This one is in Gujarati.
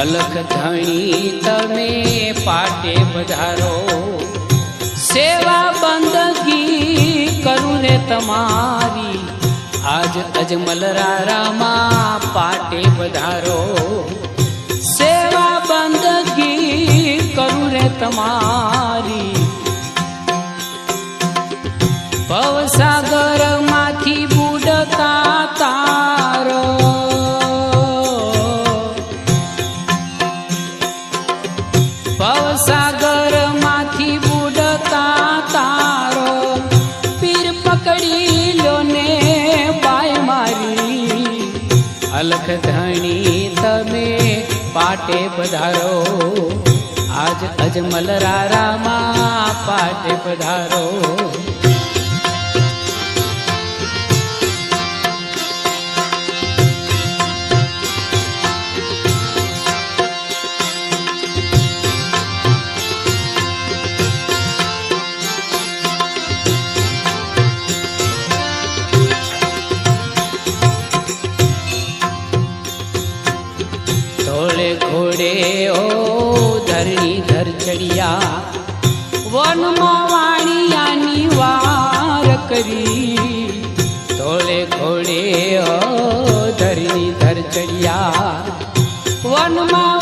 અલખ ધણી તમે પાટે પધારો. સેવા બંદગી કરું ને તમારી. આજ અજમલ રારામાં પાટે પધારો. સેવા બંદગી કરું ને તમારી ભવસાગર ભવસાગરમાંથી બુડતા તારો પીર પકડી લો ને બાય મારી. અલખ ધણી તમે પાટે પધારો. આજ અજમલ રારામાં પાટે પધારો. ઘોડે, ઓ ધરણી ધર ચડિયા. વનમાં વાણિયાની વાર કરી. ધોળે ઘોડે, ઓ ધરણી ધર ચડિયા. વનમાં